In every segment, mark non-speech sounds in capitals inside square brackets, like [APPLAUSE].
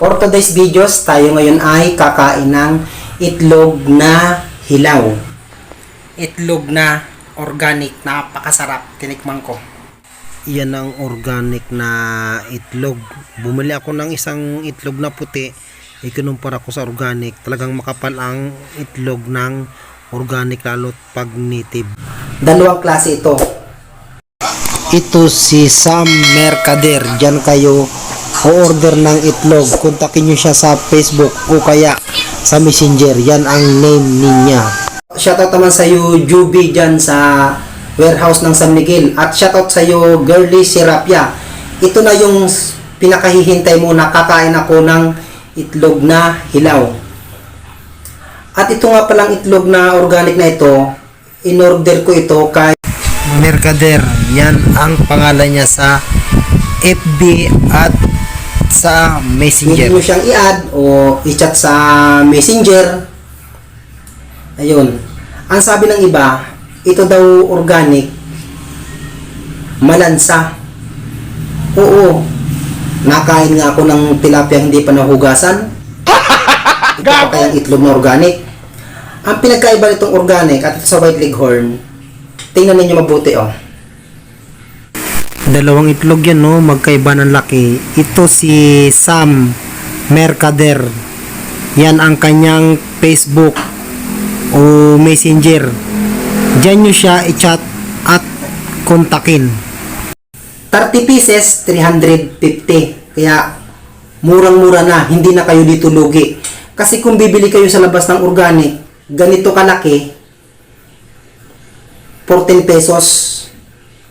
For today's videos, tayo ngayon ay kakain ng itlog na hilaw. Itlog na organic, napakasarap. Tinikman ko. Yan ang organic na itlog. Bumili ako ng isang itlog na puti. Ikinumpara ko sa organic. Talagang makapal ang itlog ng organic lalo't pag native. Dalawang klase ito. Ito si Sam Mercader. Diyan kayo o-order ng itlog. Kontakin nyo siya sa Facebook o kaya sa Messenger. Yan ang name niya. Shoutout naman sa iyo, Juby, dyan sa warehouse ng San Miguel. At shoutout sa iyo, Girly Serapia. Ito na yung pinakahihintay mo na kakain ako ng itlog na hilaw. At ito nga palang itlog na organic na ito, in-order ko ito kay Mercader. Yan ang pangalan niya sa FB at sa Messenger. Pwede mo siyang i-add o i-chat sa Messenger. Ayun. Ang sabi ng iba, ito daw organic, malansa. Oo. Nakain nga ako ng tilapia hindi pa nahugasan. [LAUGHS] Ito pa kayang itlog na organic. Ang pinagkaiba nitong organic at ito sa white leghorn, tingnan ninyo mabuti oh. Dalawang itlog yan no, magkaiba ng laki. Ito si Sam Mercader. Yan ang kanyang Facebook o Messenger. Diyan nyo siya i-chat at kontakin. 30 pieces, 350. Kaya murang-mura na, hindi na kayo dito lugi. Kasi kung bibili kayo sa labas ng organic, ganito kalaki, 14 pesos,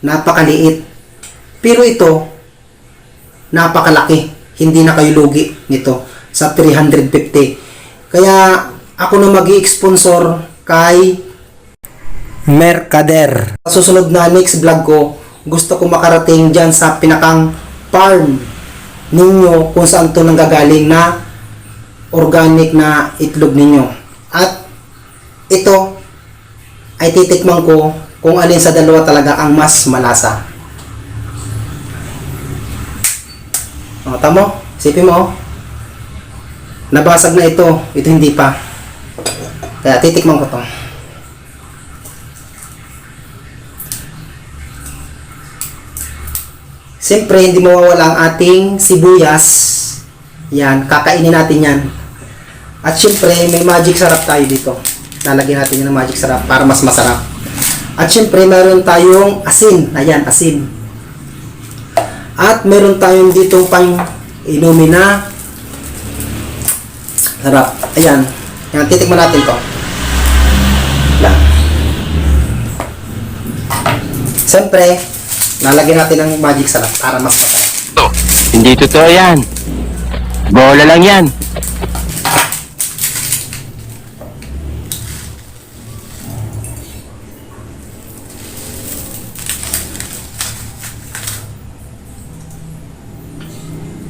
napakaliit. Pero ito, napakalaki. Hindi na kayo lugi nito sa 350. Kaya ako na mag sponsor kay Mercader. Sa susunod na next vlog ko, gusto ko makarating dyan sa pinakang farm ninyo kung saan to nanggagaling na organic na itlog ninyo. At ito ay titikman ko kung alin sa dalawa talaga ang mas malasa. O, tamo? Sipin mo, oh. Nabasag na ito. Ito hindi pa. Kaya titikman ko to. Siyempre, hindi mawawala ang ating sibuyas. Yan, kakainin natin yan. At siyempre, may magic sarap tayo dito. Lalagyan natin yan ng magic sarap para mas masarap. At siyempre, meron tayong asin. Ayan, asin. At meron tayong dito pang inumin na sarap. Ayan. Yan, titikman natin to. Yan. Siyempre, lalagyan natin ng magic sarap para mas masarap. Hindi totoo yan. Bola lang yan.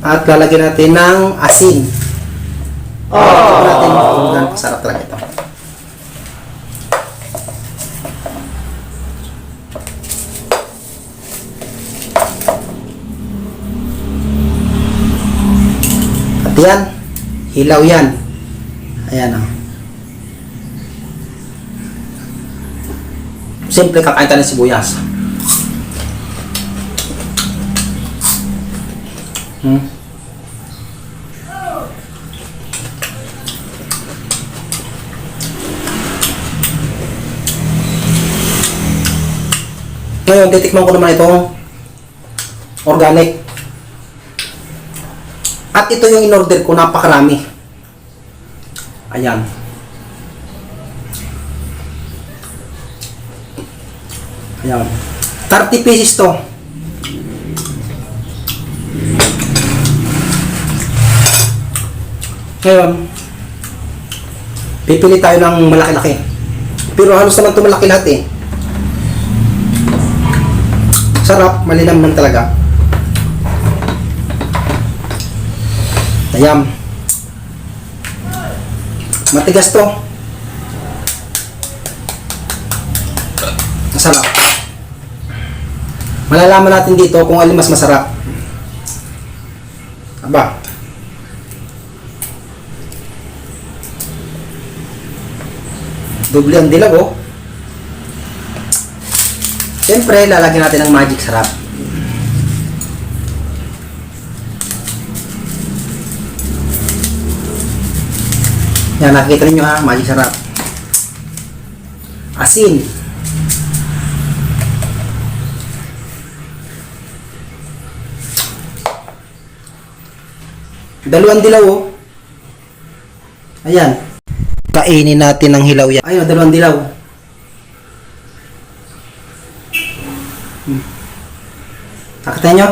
At lalagyan natin ng asin. Oh! natin kung gaano sarap talaga ito. At yan, hilaw yan. Ayan o. Simple kakain tayo ng sibuyas. Hmm. Ngayon, titikman ko naman itong organic. At ito yung in-order ko, napakarami. Ayan. Ayan. 30 pieces to. Ngayon, pipili tayo ng malaki-laki. Pero halos naman ito malaki lahat eh. Sarap, malinamnam talaga. Tayam. Matigas to. Masarap. Malalaman natin dito kung alin mas masarap. Aba. Doble ang dilaw oh. Siyempre, lalagyan natin ng magic sarap. Yan, nakikita ninyo ha, magic sarap. Asin. Dalawang dilaw oh. Ayan. Kainin natin ng hilaw yan. Ayun, dalawang dilaw. Nakita nyo?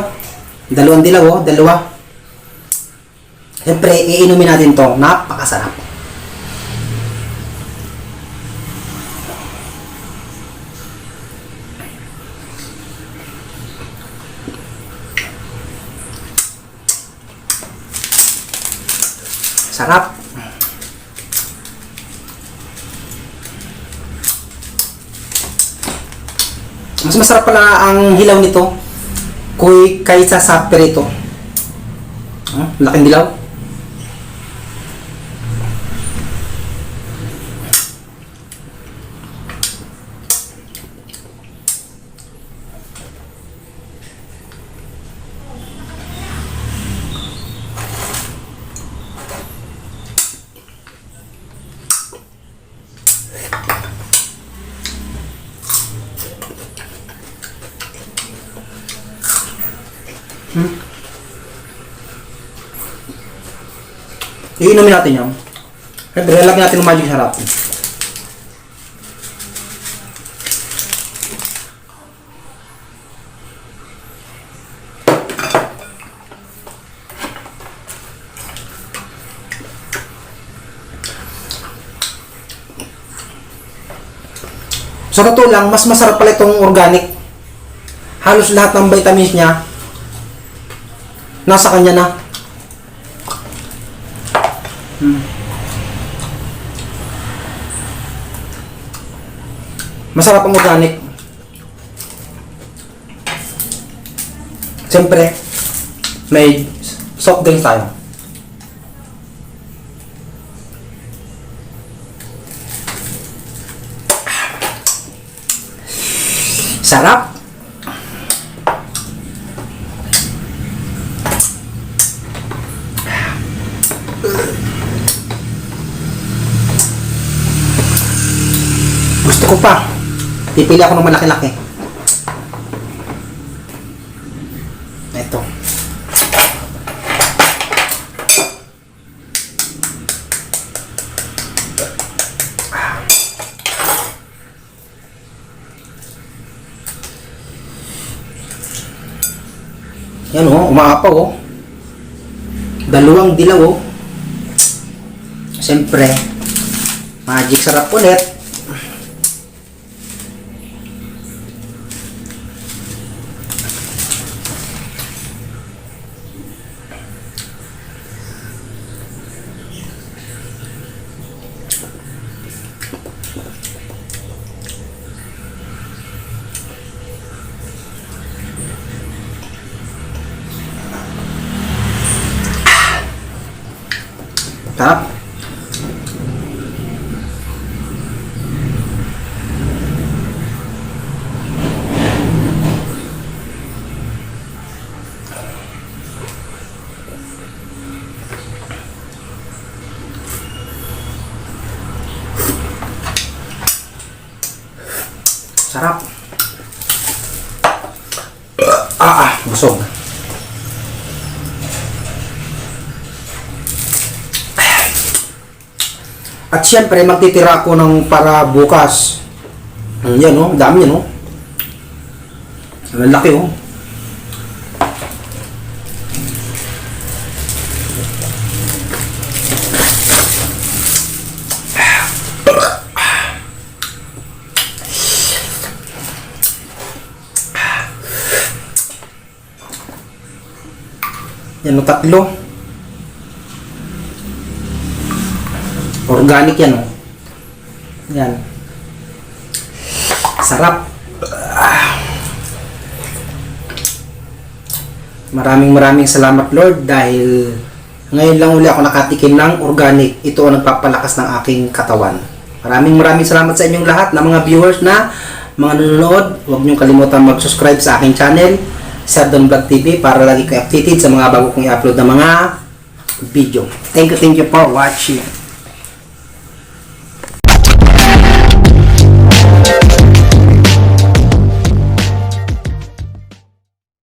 Dalawang dilaw oh, dalawa. Siyempre, iinumin natin to. Napakasarap. Sarap. Mas masarap pala ang hilaw nito kuy kaysa sa perito. Ah, laking dilaw. Iinumin natin yan. Siyempre, lalagyan natin ng magic sarap. Sa totoo lang, mas masarap pala itong organic. Halos lahat ng vitamins niya, nasa kanya na. Masarap ang organic. Siyempre, may soft drinks tayo. Sarap! Gusto ko pa. Pipili ako ng malaki-laki. Ito. Yan oh, umaapaw oh. Dalawang dilaw oh. Siyempre, magic sarap ulit. Ah, ah, busog. At syempre, magtitira ako ng para bukas. Yan oh, dami yan oh. Laki oh. Yan oh, tatlo. Organic yan, oh. Yan. Sarap. Maraming maraming salamat Lord dahil ngayon lang uli ako nakatikim ng organic. Ito ang nagpapalakas ng aking katawan. Maraming maraming salamat sa inyong lahat na mga viewers na mga nanonood. Huwag niyong kalimutan mag-subscribe sa aking channel, Sir Don Vlog TV, para lagi kayo updated sa mga bago kong i-upload na mga video. Thank you, thank you for watching.